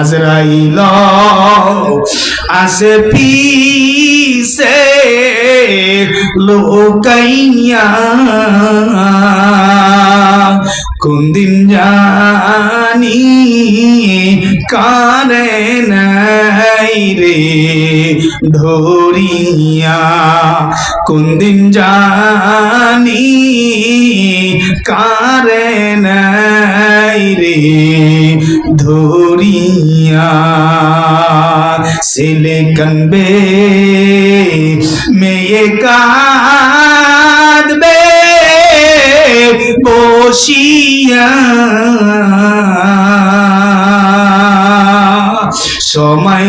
আজরাইল আসে পিসে লোকাইয়া কোন দিন জানি কারে নাই রে। ধরিয়া কোন দিন জানি কারে নাই রে? ধরিয়া ছেলে কানবে মেয়ে কাঁদবে বসিয়া সময়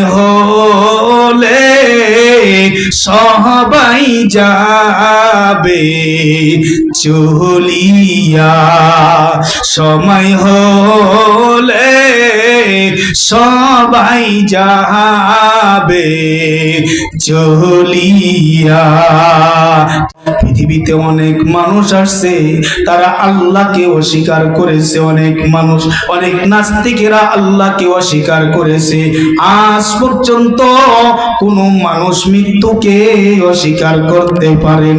সবাই যাবে চলিয়া। সময় হলে সবাই যাবে চলিয়া। পৃথিবীতে অনেক মানুষ আসছে, তারা আল্লাহকে অস্বীকার করেছে। অনেক মানুষ, অনেক নাস্তিকেরা আল্লাহকে অস্বীকার করেছে। আজ পর্যন্ত কোনো মানুষ মৃত্যুকে অস্বীকার করতে পারে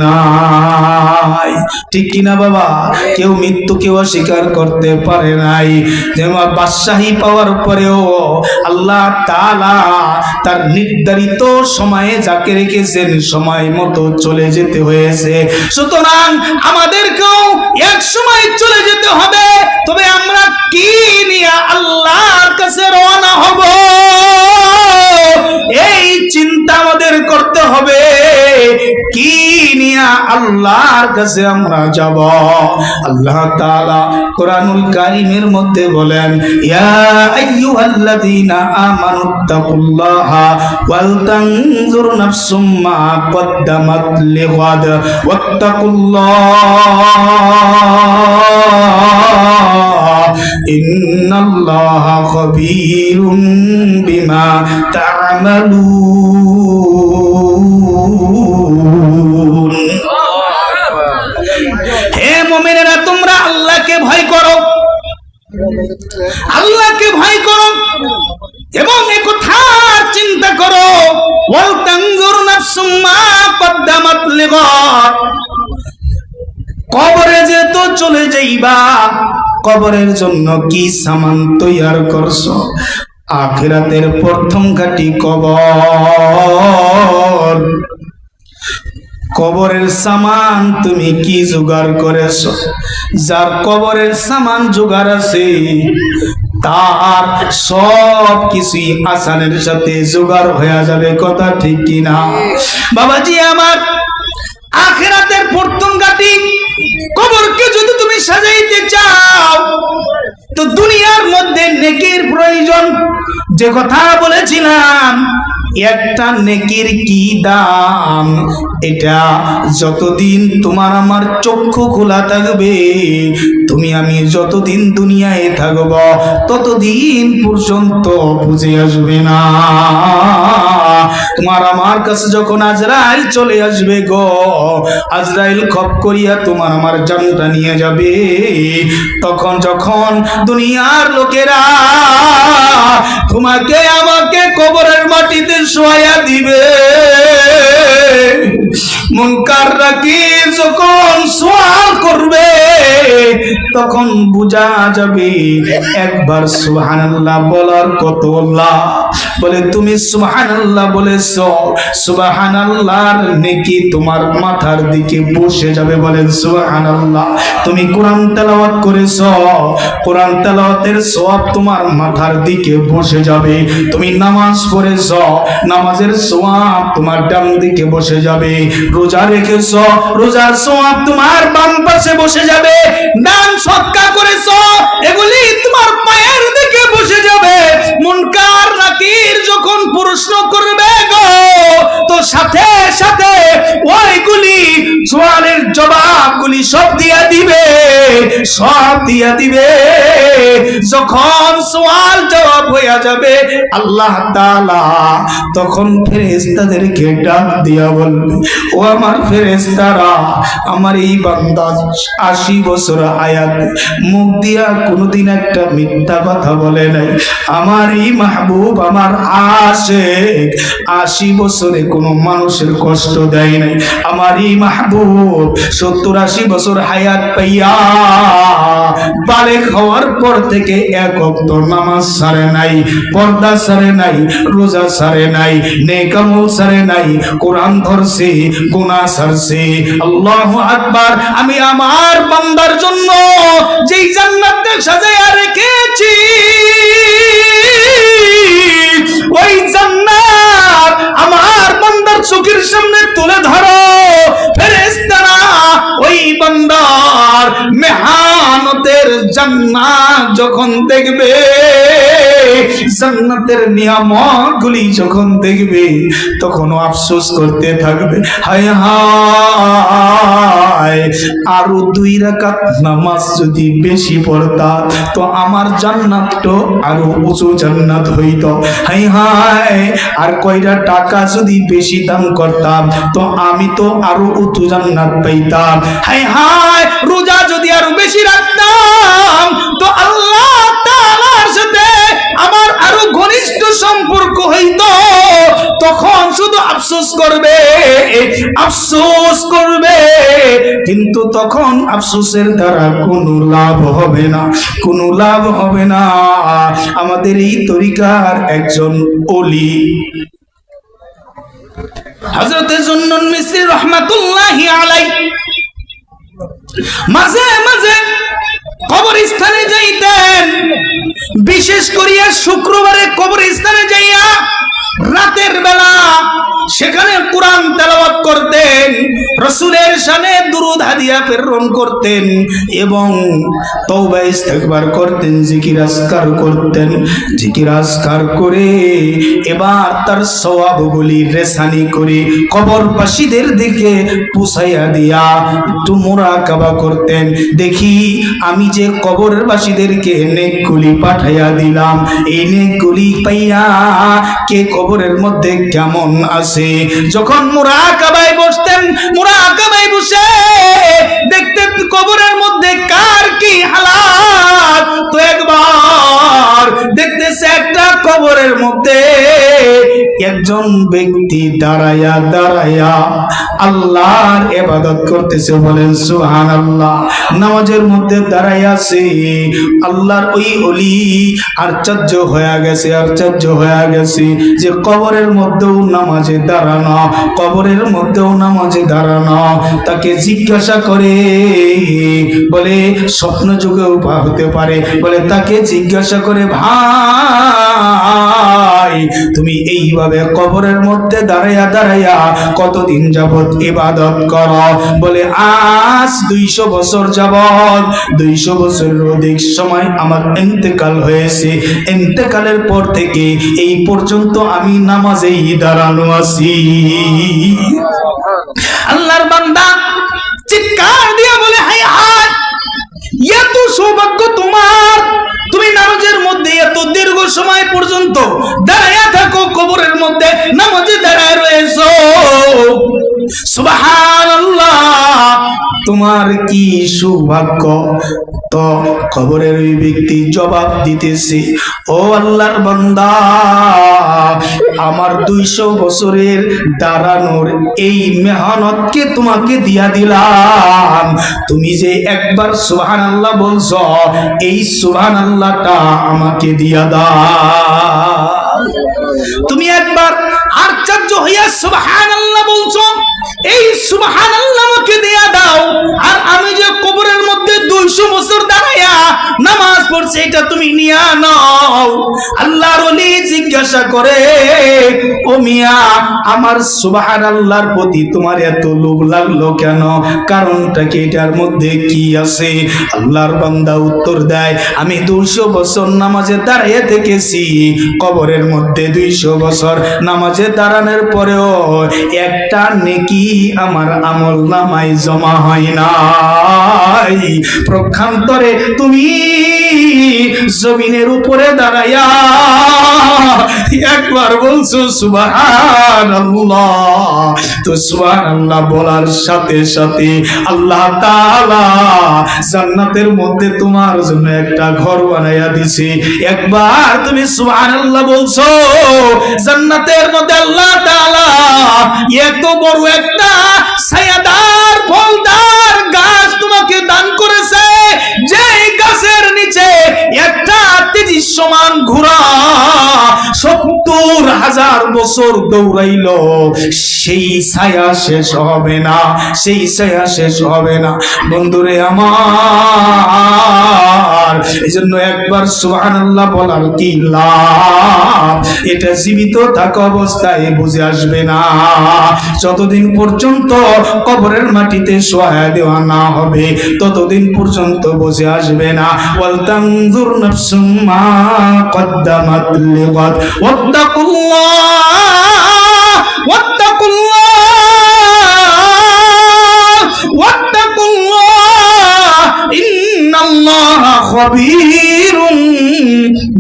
নাই। ঠিক কিনা বাবা? কেউ মৃত্যুকে অস্বীকার করতে পারে নাই। যেমন বাদশাহী পাওয়ার পরেও আল্লাহ তাআলা তার নির্ধারিত সময়ে যাকে রেখেছেন, সময় মতো চলে যেতে হয়েছে। সুতরাং আমাদেরকেও এক সময় চলে যেতে হবে। তবে আমরা কি নিয়ে আল্লাহর কাছে রওনা হব? এই চিন্তা আমাদের করতে হবে। আল্লাহর কাছে আমরা যাব। আল্লাহ তাআলা কোরআনুল কারীমের মধ্যে বলেন, ইয়া আইয়ুহাল্লাযীনা আমানুত্তাকুল্লাহা ওয়াল তানজুর নাফসুম মা কদ্দামাত লিগাদ ওয়াত্তাকুল্লাহ। ইন্নাল্লাহা খাবীরুম বিমা তা'মালুন আল্লাহকে ভয় করো। এবং চিন্তা করো। ওয়াল তানজুর নাফসুম কবরে যে তো চলে যাইবা, কবরের জন্য কি সামান তৈয়ার করছ? আখিরাতের প্রথম ঘাটি কবর। কবরের সামান তুমি কি জোগাড় করেছ? যার কবরের সামান জোগাড় আছে, তার সব কিছুই আসানের সাথে জোগাড় হয়ে যাবে, কথা ঠিক কিনা? বাবাজি, আমার আখেরাতের প্রথম গাটি কবরকে যদি তুমি সাজাইতে চাও, তো দুনিয়ার মধ্যে নেকির প্রয়োজন। যে কথা বলেছিলাম একটা নেকির কি দাম? এটা যতদিন তোমার আমার চক্ষু খোলা থাকবে, তুমি আমি যতদিন দুনিয়ায় থাকব, ততদিন পর্যন্ত বুঝে আসবে না। তোমার আমার কাছে যখন আজরাইল চলে আসবে গো, আজরাইল খপ করিয়া তোমার আমার জানটা নিয়ে যাবে। তখন যখন দুনিয়ার লোকেরা তোমাকে আমাকে কবরের মাটিতে শোয়া দিবে। যখন সোয়াল করবে, তখন বুঝা যাবে, একবার সুবহানাল্লাহ বলার কত বলে, তুমি সুবহানাল্লাহ বলেছ, সুবহানাল্লাহর নেকি তোমার মাথার দিকে বসে যাবে। বলেন সুবহানাল্লাহ, তুমি কোরআন তেলাওয়াত করেছ, কোরআন তেলাওয়াতের সওয়াব তোমার মাথার দিকে বসে যাবে। তুমি নামাজ পড়েছ, নামাজের সওয়াব তোমার ডান দিকে বসে যাবে। রোজা রেখেছ, রোজার সোয়াব তোমার বাম পাশে বসে যাবে দান সৎকার করেছ এগুলি তোমার পায়ের দিকে বসে যাবে। মনকার নাকির যখন প্রশ্ন করবে গো, তো সাথে সাথে ওইগুলি সোয়ালের জবাবগুলি সব দিয়া দিবে। সব দিয়া দিবে। যখন সোয়াল জবাব হয়ে যাবে, আল্লাহ তাআলা তখন ফেরেশতাদেরকে ডাক দিয়া বলবে, ও আমার ফেরেশতারা, আমার এই বান্দা আশি বছর আয়াত, মুখ দিয়া কোনোদিন একটা মিথ্যা কথা বলে নাই। আমার এই মাহবুব আমার আশেক, আশি বছরে কোনো মানুষের কষ্ট দেয় নাই। আমার এই মাহবুব সত্তর আশি বছর হায়াত পাইয়া বালে খাওয়ার পর থেকে এক অক্ত নামাজ সারে নাই, পর্দা সারে নাই, রোজা সারে নাই নেকামল সারে নাই, কোরআন ধরছে, গুনাহ সারছে। আল্লাহু আকবার। আমি আমার বান্দার জন্য যেই জান্নাতটা সাজায়া রেখেছি, ওই জান্নাত যখন দেখবে জান্নাতের নিয়ামত গুলি যখন দেখবে তখন আফসোস করতে থাকবে। হায় হায়, আরও দুই রাকাত নামাজ যদি বেশি পড়তা, তো আমার জান্নাতটা আরও উঁচু জান্নাত হইতো। হাই হায়, আর কয়টা টাকা যদি বেশি দাম করতাম, তো আমি তো আরও উঁচু জান্নাত পাইতাম। হাই হায়, রোজা যদি আরও বেশি রাখতাম, তো আল্লাহ তাআলার সাথে আমার আরও ঘনিষ্ঠ সম্পর্ক হইতো, তখন শুধু আফসোস করবে আফসোস করবে। কিন্তু তখন আফসোসের দ্বারা কোনো লাভ হবে না, কোনো লাভ হবে না। আমাদের এই তরিকার একজন অলি হজরতে জুন্নুন মিস্ত্রি রহমাতুল্লাহি আলাই মাঝে মাঝে কবরস্থানে যাইতেন। বিশেষ করিয়া শুক্রবারে কবরস্থানে যাইয়া রাতের বেলা সেখানে কোরআন তেলাওয়াত করতেন, রসুলের শানে দুরুদ, হাদিয়া প্রেরণ করতেন এবং তওবা, ইস্তেগফার করতেন, জিকির আজকার করতেন। জিকির আজকার করে এবার তার সওয়াবগুলি রেসানি করে কবরবাসীদের দিকে পুষাইয়া দিয়া একটু মোরাকাবা করতেন। দেখি আমি যে কবরের বাসীদেরকে নেকগুলি পাঠাইয়া দিলাম, এই নেকগুলি পাইয়া কে কবরের মধ্যে কেমন আছে? যখন মোরাকাবায় বসতেন, মোরাকাবায় বসে দেখতেন কবরের মধ্যে কার কি হালাত। তো একবার দেখতেছে একটা কবরের মধ্যে একজন ব্যক্তি দাঁড়ায়া দাঁড়ায়া আল্লাহর এবাদত করতেছে বলেন সুহান আল্লাহ নামাজের মধ্যে দাঁড়াইয়াছে, আল্লাহর ওই অলি আশ্চর্য হয়ে গেছে, আশ্চর্য হয়ে গেছে যে কবরের মধ্যেও নামাজে দাঁড়ানো, কবরের মধ্যেও নামাজে দাঁড়ানো। তাকে জিজ্ঞাসা করে, বলে, স্বপ্ন যুগেও হতে পারে। বলে, তাকে জিজ্ঞাসা করে, ভাই, তুমি এইভাবে কবরের মধ্যে দাঁড়াইয়া দাঁড়াইয়া কতদিন যাবত ইবাদত কর? বলে, আজ দুইশো বছর যাবত দুইশো বছরের অধিক সময় আমার ইন্তেকাল হয়েছে। ইন্তেকালের পর থেকে এই পর্যন্ত আমি নামাজেই দাঁড়ানো আছি। আল্লাহর বান্দা চিৎকার দিয়া বলে হাই হায়! এত সৌভাগ্য তোমার। তুমি নামাজের মধ্যে এত দীর্ঘ সময় পর্যন্ত দাঁড়াইয়া থাকো, কবরের মধ্যে নামাজে দাঁড়ায় রয়েছ। সুবহানাল্লাহ। তোমার কি সৌভাগ্য? তো কবরের ওই ব্যক্তি জবাব দিতেছে, ও আল্লাহর বান্দা, আমার দুইশো বছরের দাঁড়ানোর এই মেহনতকে তোমাকে দিয়া দিলাম। তুমি যে একবার সুহান আল্লাহ বলছ, এই সুহান আল্লাহটা আমাকে দিয়া দাও। তুমি একবার আশ্চর্য হইয়া সুবহান আল্লাহ বলছো এই সুবাহান আল্লাহকে দেয়া দাও। আর আমি যে কবরের মধ্যে দুইশো বছর দাঁড়াইয়া নামাজ পড়ছি, এটা তুমি নিয়া নাও। আল্লাহর ওলি জিজ্ঞাসা করে, ও মিয়া, আমার আল্লাহর প্রতি তোমার এত লোভ লাগল কেন? কারণটা কি এটার মধ্যে কি আছে? আল্লাহর বান্দা উত্তর দেয়, আমি দুইশো বছর নামাজে দাঁড়িয়ে থেকেছি। কবরের মধ্যে দুইশো বছর নামাজে দাঁড়ানোর পরেও একটা নেকি আমার আমল নামায় জমা হয় নাই। প্রক্ষান্তরে তুমি জমিনের উপরে দাঁড়াইয়া একবার বলছো সুবাহান তো সুবাহান বলার সাথে সাথে আল্লাহ জান্নাতের মধ্যে তোমার জন্য একটা ঘর বানাইয়া দিছে। একবার তুমি সুবাহান আল্লাহ বলছো, জান্নাতের মধ্যে আল্লাহ এত বড় একটা ছায়াদার, ফলদার গাছ তোমাকে দান সমান ঘোড়া। সত্তর হাজার বছর দৌড়াইল। সেই ছায়া শেষ হবে না, সেই ছায়া শেষ হবে না। বন্ধুরে আমার এই জন্য একবার সুহান আল্লাহ বলার কি লাভ? এটা জীবিত থাকা অবস্থায় বুঝে আসবে না। যতদিন পর্যন্ত কবরের মাটিতে সহায় দেওয়া না হবে, ততদিন পর্যন্ত বুঝে আসবে না। ওয়ালতানজুর নাফসুম মা কদ্দামাত লিগাদ ওয়াত্তাকুল্লাহ ওয়াত্তাকুল্লাহ ইন্নাল্লাহা খবীরুম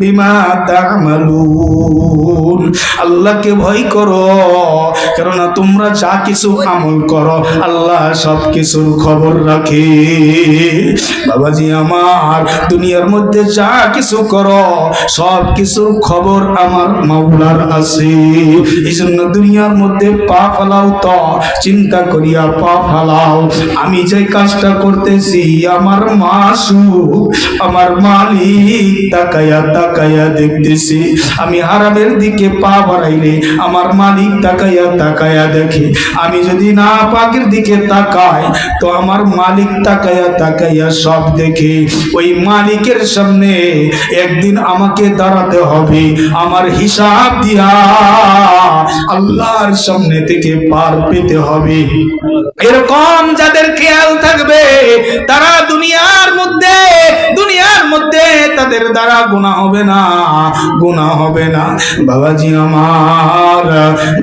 বিমা তা'মালুন আল্লাহকে ভয় করো, কেননা তোমরা যা কিছু আমল করো, আল্লাহ সব কিছুর খবর রাখে। বাবাজি আমার, দুনিয়ার মধ্যে যা কিছু করো, সব কিছুর খবর আমার মাওলার আছে। এই জন্য দুনিয়ার মধ্যে পা ফালাও তো, চিন্তা করিয়া পা ফালাও। আমি যে কাজটা করতেছি, আমার মাসু আমার মালিক, তাকায়া তাকায়া দেখতেছি। আমি হারামের দিকে পা বাড়াইলে আমার মালিক তাকায়া তাকায়া দেখে। আমি যদি না পাকের দিকে তো আমার মালিক তাকায়া তাকায়া সব দেখে। ওই মালিকের সামনে একদিন আমাকে দাঁড়াতে হবে। আমার হিসাব দিয়া আল্লাহর সামনে থেকে পার পেতে হবে। এরকম যাদের খেয়াল থাকবে, তারা দুনিয়ার মধ্যে দুনিয়ার মধ্যে তাদের দ্বারা গুণা হবে না গুণা হবে না। বাবাজি আমার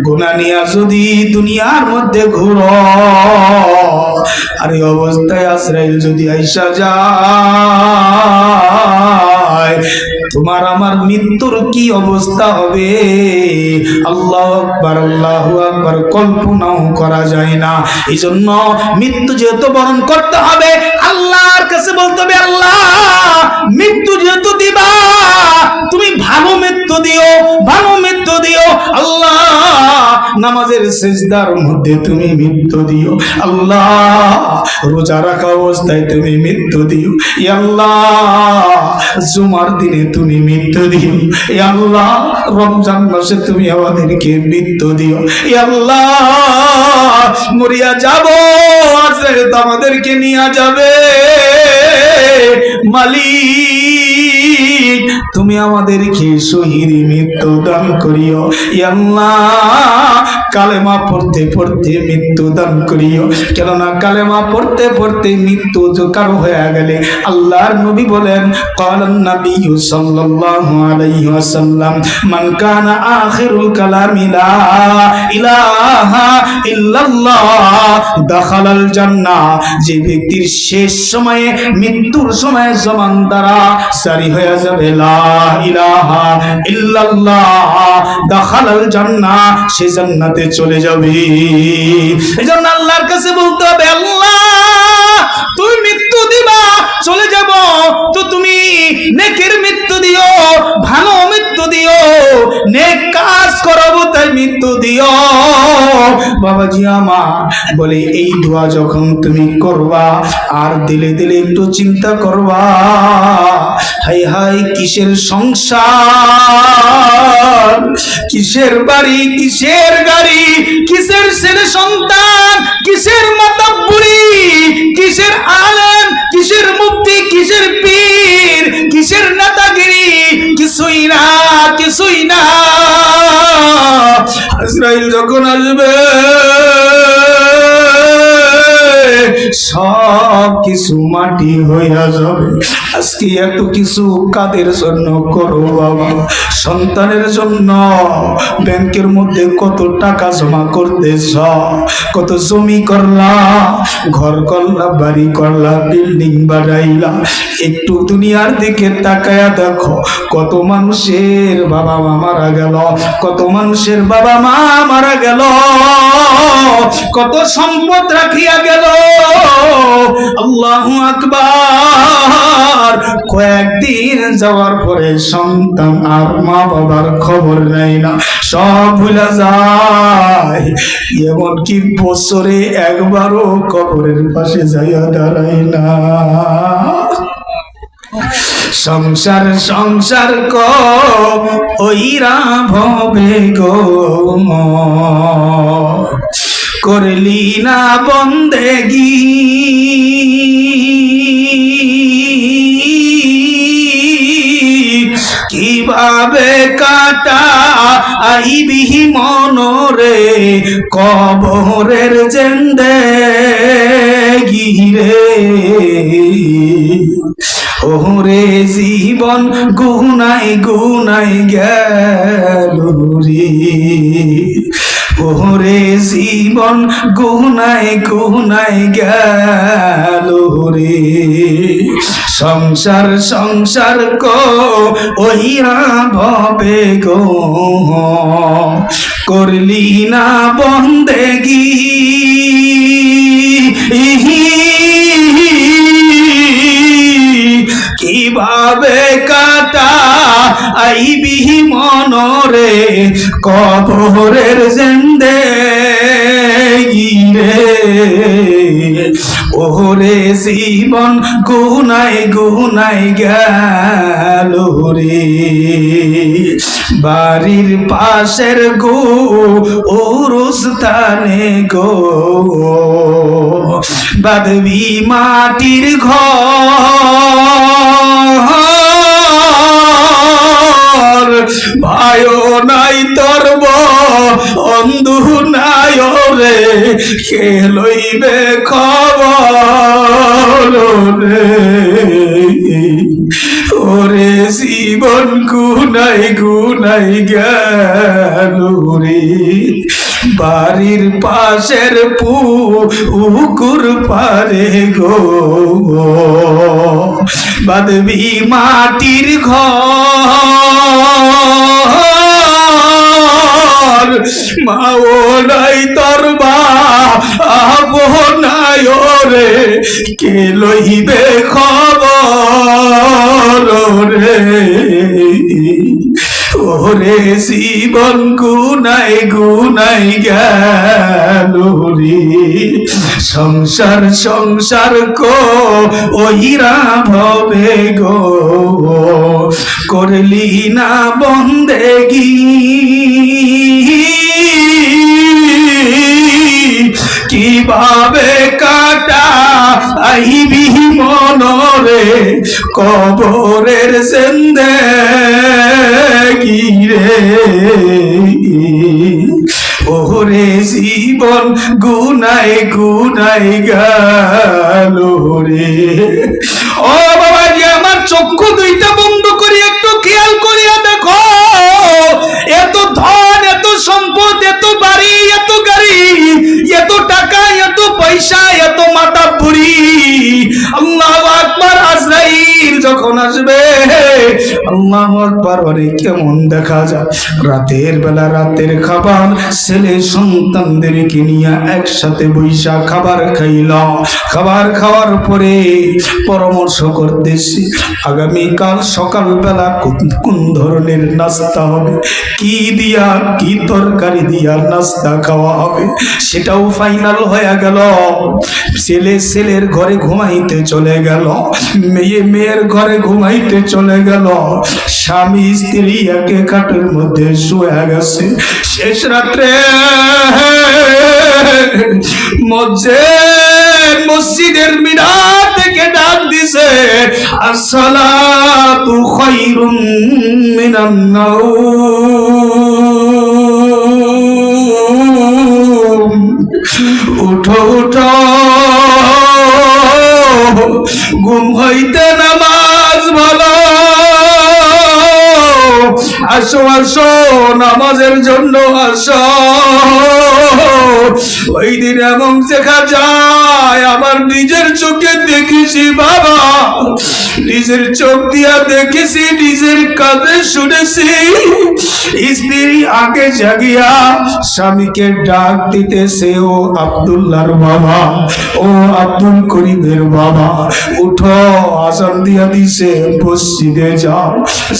গুণা নিয়া যদি দুনিয়ার মধ্যে ঘুরো, আর অবস্থায় আশ্রাইল যদি আইসা যায় তোমার আমার মৃত্যুর কি অবস্থা হবে? আল্লাহ আকবার আল্লাহ আকবার, কল্পনাও করা যায় না। এই জন্য মৃত্যু যেহেতু বরণ করতে হবে, আল্লাহর কাছে বলতে হবে, আল্লাহ, মৃত্যু যেহেতু দিবা, তুমি ভালো মৃত্যু দিও, ভালো মৃত্যু দিও, আল্লাহ নামাজের সেজদার মধ্যে তুমি মৃত্যু দিও। আল্লাহ, রোজা রাখা অবস্থায় তুমি মৃত্যু দিও। আল্লাহ, জুমার দিনে তুমি মৃত্যু দিও। আল্লাহ, রমজান মাসে তুমি আমাদেরকে মৃত্যু দিও। আল্লাহ, মরিয়া যাব আমাদেরকে নিয়ে যাবে। মালিক তুমি আমাদেরকে শহীদ মৃত্যু দান করিও। আল্লাহ কালেমা পড়তে পড়তে মৃত্যু দান করিও। কেননা কালেমা পড়তে পড়তে মৃত্যু যে কারও হয়ে গেলে আল্লাহর নবী বলেন সাল্লাল্লাহু আলাইহি ওয়াসাল্লাম, মান কানা আখিরুল কালামি লা ইলাহা ইল্লাল্লাহ জান্নাহ। যে ব্যক্তির শেষ সময়ে, মৃত্যুর সময়ে জবান দ্বারা সারি হয়ে যাবে, লা ইলাহা ইল্লাল্লাহ, দাখালাল জান্নাহ, সে জান্নাতে চলে যাবে। এজন্য আল্লাহর কাছে বলতে হবে আল্লাহ! তুমি মৃত্যু দিবা, চলে যাব। তো তুমি নেকের মৃত্যু দিও, ভালো মৃত্যু দিও, নেক কাজ করাবো, তাই মৃত্যু দিও। বাবাজি আমার বলে, এই দোয়া যখন তুমি করবা, আর দিলে দিলে একটু চিন্তা করবা। হাই হাই, কিসের সংসার? কিসের বাড়ি, কিসের গাড়ি? কিসের ছেলে সন্তান? কিসের মাতা বুড়ি কিসের আলেম কিসের মুক্তি কিসের পীর কিসের নেতাগিরি? কিছুই না কিছুই না। আজরাইল যখন আসবে সব কিছু মাটি হইয়া যাবে। আজকে এত কিছু কাদের জন্য করো বাবা? সন্তানের জন্য ব্যাংকের মধ্যে কত টাকা জমা করতেছ? কত জমি করলা, ঘর করলা, বাড়ি করলা, বিল্ডিং বাড়াইলা একটু দুনিয়ার দিকে তাকায়া দেখো, কত মানুষের বাবা মা মারা গেল, কত মানুষের বাবা মা মারা গেল, কত সম্পদ রাখিয়া গেল। আল্লাহ আকবার। কয়েকদিন যাওয়ার পরে সন্তান আর মা বাবার খবর না, সব ভুলে যায়। এমনকি বছরে একবারও কবরের পাশে যাইয়া দাঁড়ায় না। সংসার সংসার ক ওইরা ভবে গো করলি না বন্দেগি। কীভাবে কাটা আইবিহি মনরে, কবরের জেন্দে গিরে ওরে জীবন গুনাই গুনাই গেল রে। ওরে জীবন গুনাই গুনাই গেল রে। সংসার সংসার কো ওইরা ভবে গো। করলি না বন্দেগি। কীভাবে কাটা আইবি মনরে, কবরের জেন্দে রে ওরে জীবন গুনাই গুনাই গেল রে। বাড়ির পাশের গো ওরস্থানে গো। বাদবি মাটির ঘর। ভাইও নাই তোর অন্ধু নাই রে কে লইবে খবর রে ওরে জীবন গুনাই গুনাই গেল রে বাড়ির পাশের পুকুর পারে গো। বাদবি মাটির ঘর, মাও নাই তোর বা, আবো নাই রে কে লইবে খবর রে ওরে জীবন গুনাই গুনাই গেল সংসার সংসার কো ওইরা ভবে গো। করলি না বন্দেগি কীভাবে কাটা আইবি মনরে, কবরের সেন্দে গিরে ওরে জীবন গুনাই গুনাই গেল রে। ও বাবা যে আমার চক্ষু দুইটা বন্ধ করি, একটু খেয়াল করিয়া দেখো। এত ধন, এত সম্পদ, এত বাড়ি, এত গাড়ি এত টাকা এত পয়সা এত মাথা পুরি আল্লাহ আকবার আজরাইল যখন আসবে, আল্লাহ আকবার কেমন দেখা যায়? রাতের বেলা রাতের খাবার, ছেলে সন্তানদেরকে নিয়ে একসাথে বৈশা খাবার খাইলাম। খাবার খাওয়ার পরে পরামর্শ করতেছি, আগামীকাল সকালবেলা কোন ধরনের নাস্তা হবে? কি দিয়া, কি তরকারি দিয়া নাস্তা খাওয়া হবে? সেটাও ফাইনাল হয়ে গেল। ছেলে, ছেলের ঘরে ঘুমাইতে চলে গেল। মেয়ে মেয়ে মেয়ের ঘরে ঘুমাইতে চলে গেল। স্বামী স্ত্রী একে কাঠের মধ্যে শুয়ে গেছে। শেষ রাত্রে মসজিদ মসজিদের মিনার থেকে ডাক দিছে, আসসালাতু খায়রুম মিনান নাওম। উঠো উঠো। হইতে নামাজ আসো আসো, নামাজের জন্য আসো। ওই দিন এমন দেখা যায়, আমার নিজের চোখে দেখেছি বাবা। নিজের চোখ দিয়া দেখেছি, নিজের কাজে শুনেছি। স্ত্রী আগে জাগিয়া স্বামীকে ডাক দিতেছে, ও আব্দুল্লাহর বাবা, ও আব্দুল করিমের বাবা, উঠো আসান দিয়া দিছে, মসজিদে যাও।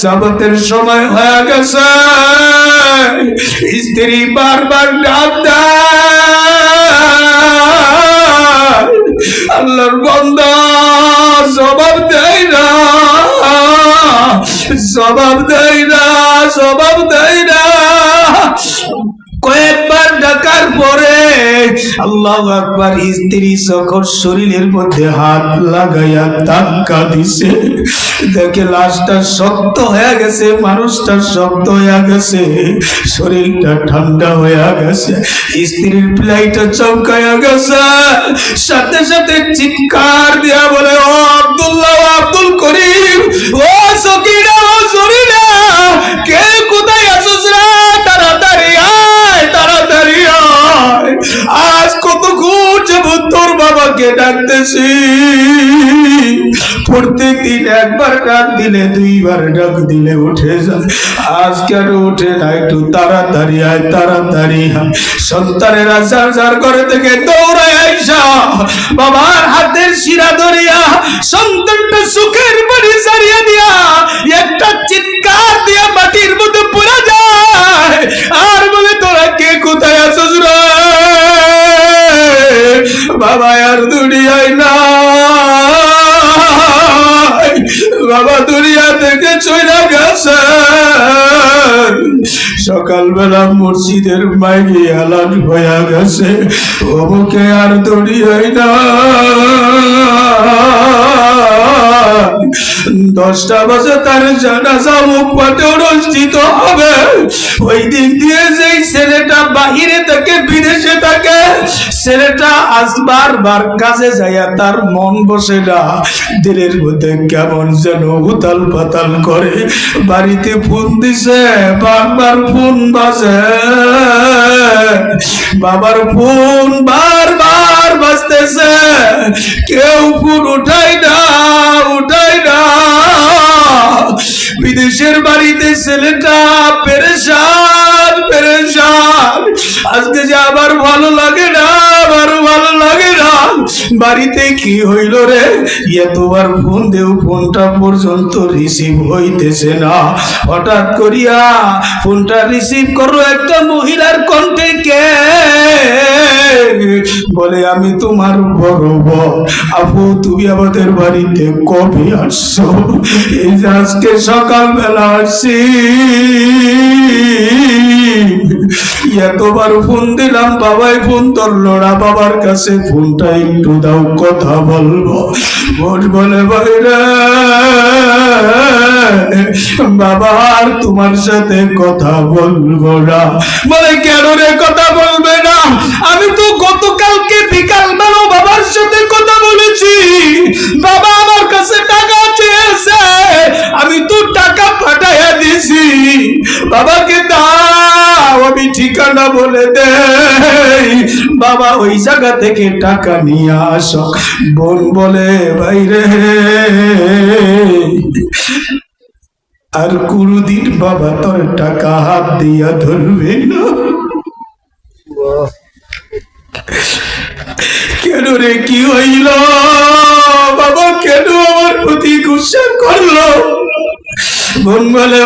সাবতের সময় হয়ে গেছে স্ত্রী বারবার ডাক আল্লাহর বন্দা জবাব দেয় না। জবাব দেয় না, জবাব দেয় না। কয়েকবার ডাকার পরে আল্লাহ আকবার স্ত্রী যখন শরীরের মধ্যে হাত লাগাইয়া ধাক্কা দিছে দেখে লাশটা শক্ত হয়ে গেছে, মানুষটা শক্ত হয়ে গেছে, শরীরটা ঠান্ডা হয়ে গেছে, স্ত্রীর প্লাইটা চমকাইয়া গেছে। সাথে সাথে চিৎকার দিয়া বলে, ও আব্দুল্লাহ আব্দুল করিম, ও সকিনা, ও সরিনা কে কোথায় আছিস রে? তাড়াতাড়ি আয় তাড়াতাড়ি আয়। বাবাকে ডাকতেছি। প্রত্যেক দিন একবার ডাক দিলে, দুইবার ডাক দিলে উঠে যায়। আজ কেন উঠে না? একটু তাড়াতাড়ি আয়, তাড়াতাড়ি সন্তানেরা যার যার ঘরে থেকে দৌড়ায় আইসা। বাবার হাতের শিরা ধরিয়া সন্তানটা সুখের বাড়ি সারিয়া দিয়া একটা চিৎকার দিয়া মাটির মধ্যে পড়ে যায়। আর বলে, তোরা কে? কোথায় আছিস রে? বাবা বাবা দুনিয়া থেকে চলে গেছে সকালবেলা মসজিদের মাইকে হালান হয়ে গেছে। অবকে আর দুনিয়ায় না। দশটা বাজে তার জানাজা মুখ পাটে অনুষ্ঠিত হবে। ওই দিক দিয়ে যেই ছেলেটা বাহিরে থাকে বিদেশে থাকে, ছেলেটা আজ বারবার কাজে যাইয়া তার মন বসে না। দিলের মধ্যে কেমন যেন উতাল পাতাল করে। বাড়িতে ফোন দিছে, বারবার ফোন বাজে। বাবার ফোন বারবার বাজতেছে। কেউ ফোন উঠাই না। ছেলেটা পেরেশান পেরেশান। আজকে যে আবার ভালো লাগে না আবার ভালো লাগে না বাড়িতে কি হইল রে? এতবার ফোন দেও, ফোনটা পর্যন্ত রিসিভ হইতেছে না। হঠাৎ করিয়া ফোনটা রিসিভ করো একটা মহিলার কণ্ঠে কে? বলে, আমি তোমার বড় বোন আপু, তুমি আমাদের বাড়িতে কবে আসছো? এই যে আজকে সকালবেলা আসছি। এতবার ফোন দিলাম, বাবাই ফোন ধরলো না, বাবার কাছে ফোনটা একটু দাও কথা বলব। বোন বলে বাইরে বাবা, আর তোমার সাথে কথা বলব না। বলে, কেন রে কথা বলবে না? আমি তো গতকালকে বিকাল বেলা বাবার সাথে কথা বলেছি। বাবা আমার কাছে টাকা চেয়েছে, আমি তো টাকা পাঠাইয়া দিছি। বাবাকে দাও। ঠিকানা বলে দেই। বাবা, ওই জায়গা থেকে টাকা নিয়ে আসো। বোন বলে, বাইরে আর কোনদিন বাবা তোর টাকা হাত দিয়া ধরবে না। কেন রে, কি হইল? বাবা, কেন আমার প্রতি গুসা করল? বোন বলে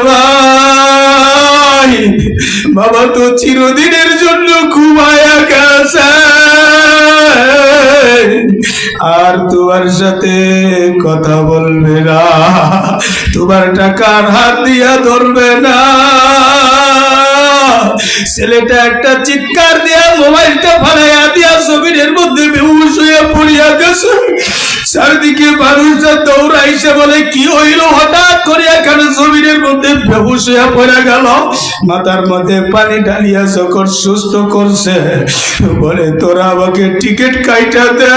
ভাই বাবা তো চিরদিনের জন্য ঘুমায়া আর তোমার সাথে কথা বলবে না। তোমার টাকার হাত দিয়া ধরবে না। ছেলেটা একটা চিৎকার দিয়া মোবাইলটা ফালাইয়া দিয়া ছবির মধ্যে বেহুশ হইয়া পড়িয়া গেছে। চারদিকে মানুষটা দৌড়াইছে বলে কি হইল? হঠাৎ করে এখানে জমিনের মধ্যে বেহুশ হইয়া পড়ে গেল। মাথার মধ্যে পানি ঢালিয়া যখন সুস্থ করছে, বলে, তোরা আমাকে টিকিট কাইটা দে।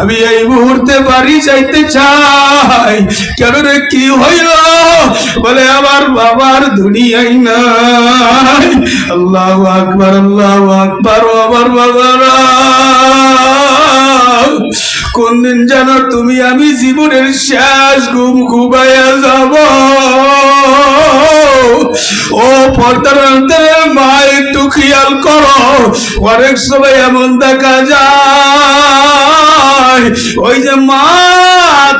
আমি এই মুহূর্তে বাড়ি যাইতে চাই। কেন রে, কি হইল? বলে, আমার বাবার দুনিয়াই নাই। আল্লাহ আকবার আল্লাহ আকবার আমার বাবারা। কোন দিন যেন তুমি আমি জীবনের শেষ ঘুম ঘুমাইয়া যাব? ও পর্দার অন্তরের মা একটু খেয়াল করো, অনেক সময় এমন দেখা যায়। ওই যে মা,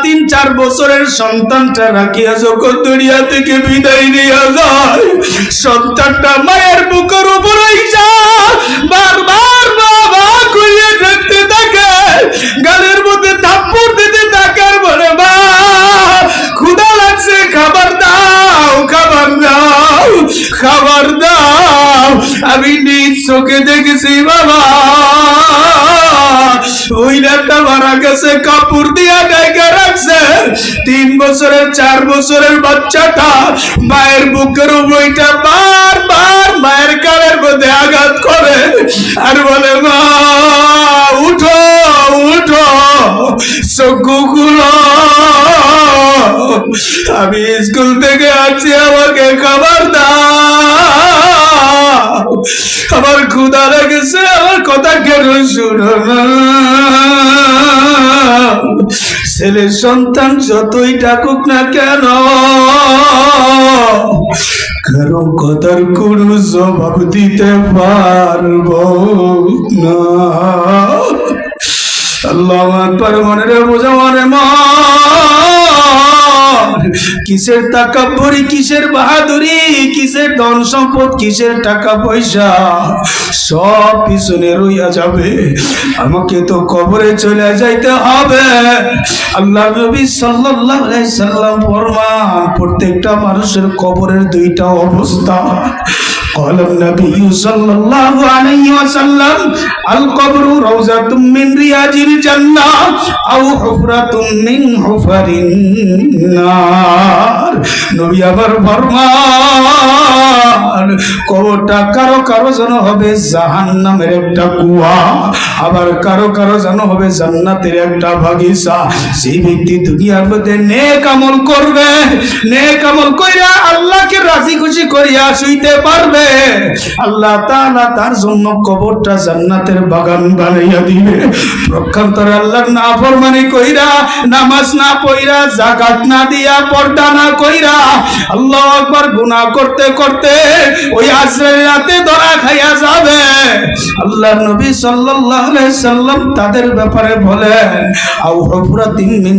তিন, চার বছরের সন্তানটা রাখিয়া যখন দুনিয়া থেকে বিদায় নিয়ে যায়, সন্তানটা মায়ের বুকের উপরে বারবার বাবা খুঁজে দেখতে গালের মধ্যে থাপ্পড় দিতে থাকে আর বলে, মা লাগছে, খাবার দাও খাবার দাও খাবার দাও। আমি নিজ চোখে দেখেছি, বাবা। ওই মারা গেছে, কাপড় দিয়া রাখছে। তিন বছরের, চার বছরের বাচ্চাটা মায়ের বুকের বইটা বার বার মায়ের কানের মধ্যে আঘাত করে আর বলে, মা, উঠো চক্ষুগুলো আমি স্কুল থেকে আছি আমাকে খাবার দাও। আমার ক্ষুদা লেগেছে, আমার কথা কেন শুনো না? ছেলের সন্তান যতই ডাকুক না কেন, কারও কথার কোনো জবাব দিতে পারব না। কিসের টাকা ভরি, কিসের বাহাদুরি, কিসের ধন সম্পদ, কিসের টাকা পয়সা, সব পিছনে রইয়া যাবে। আমাকে তো কবরে চলে যাইতে হবে। আল্লাহ নবী সাল্লাল্লাহু আলাইহি সাল্লাম ফরমান, প্রত্যেকটা মানুষের কবরের দুইটা অবস্থা। قال النبي صلى الله عليه وسلم القبر روزة من رياض الجنة أو حفرة من حفر النار نبي أبر فرمان কবরটা কারও কারও যেন হবে জাহান্নামের একটা কুয়া, আবার কারও কারও যেন হবে জান্নাতের একটা বাগিচা। সেই ব্যক্তি দুনিয়ার মধ্যে নেক আমল করবে, নেক আমল কইরা আল্লাহকে রাজি খুশি করিয়া শুইতে পারবে। আল্লাহ তাআলা তার জন্য কবরটা জান্নাতের বাগান বানাইয়া দিবে। প্রক্ষান্তরে আল্লাহর নাফরমানি কইরা, নামাজ না পইরা যাকাত না দিয়া পর্দা না কইরা, আল্লাহ আকবার গুনাহ করতে করতে ওই আশ্রয় রাতে ধরা খাইয়া যাবে। আল্লাহ নবী সাল্লাল্লাহু আলাইহি সাল্লাম তাদের ব্যাপারে বলেন আও মিন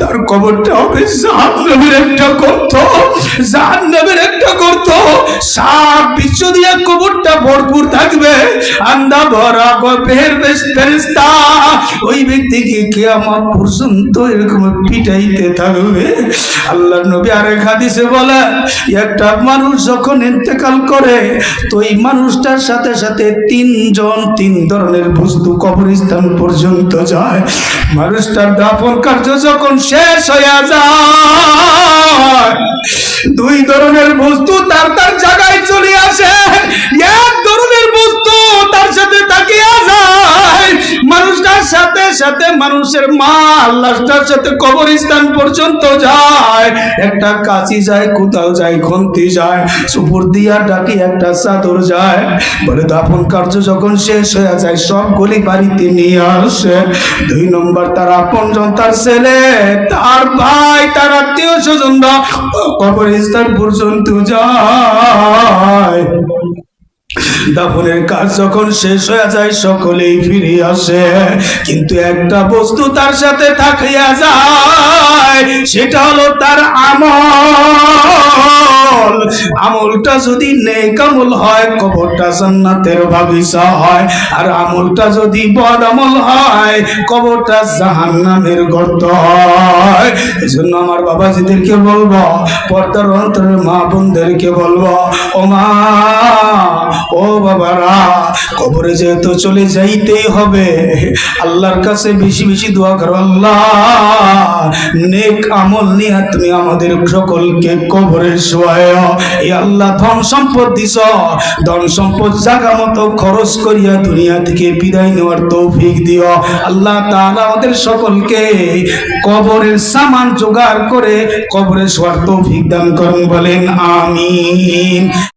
তার কবরটা হবে জাহান্নামের একটা গর্ত। জাহান্নামের একটা গর্ত। সাপ বিশ্ব দিয়া কবরটা ভরপুর থাকবে। আন্দা ভরা গপের ফেরেশতা। ওই ব্যক্তিকে কিয়ামত পর্যন্ত এরকম পিটাইতে থাকবে। আল্লাহ নবী আরেক হাদিসে বলে, একটা মানুষ যখন ইন্তেকাল করে, তো এই মানুষটার সাথে সাথে তিনজন তিন ধরনের বস্তু কবরস্থান পর্যন্ত যায়। মানুষটার দাফন কার্য যখন শেষ হইয়া যায়, দুই ধরনের বস্তু তার তার জায়গায় চলে আসে। এক ধরনের বস্তু তার সাথে তাকিয়া যায়। মানুষটার সাথে সাথে মানুষের মা আল্লাহটার সাথে কবরস্থান পর্যন্ত যায়। একটা কাশি যায়, কোথাও যায় খন্তি যায়, সুপুর দিয়া ডাকি একটা চাদর যায়। বলে দাফন কার্য যখন শেষ হয়ে যায় সবগুলি বাড়িতে নিয়ে আসে। দুই নম্বর তার আপনজন তার ছেলে, তার ভাই, তার আত্মীয় স্বজনরা কবরস্থান পর্যন্ত যায়। দাফনের কাজ যখন শেষ হয়ে যায়, সকলেই ফিরে আসে। কিন্তু একটা বস্তু তার সাথে থাকিয়া যায়, সেটা হলো তার আমল। আমলটা যদি নেক আমল হয়, কবরটা জান্নাতের বাগিচা হয়। আর আমলটা যদি বদ আমল হয়, কবরটা জাহান্নামের গর্ত হয়। এই জন্য আমার বাবাজিদেরকে বলব, পর্দার অন্তরের মা বোনদেরকে বলব ও মা ও বাবারা, কবরে যেহেতু চলে যাইতেই হবে, আল্লাহর কাছে বেশি বেশি দোয়া করো আল্লাহ। নেক আমল নিয়ে তুমি আমাদের সকলকে কবরে শোয়ায় এই আল্লাহ, ধন সম্পদ দিছ। ধন সম্পদ জাগা মতো খরচ করিয়া দুনিয়া থেকে বিদায় নেওয়ার তৌফিক দিও। আল্লাহ তাআলা আমাদের সকলকে কবরের সামান জোগাড় করে কবরে শোয়ার তৌফিক দান করুন, বলেন আমিন।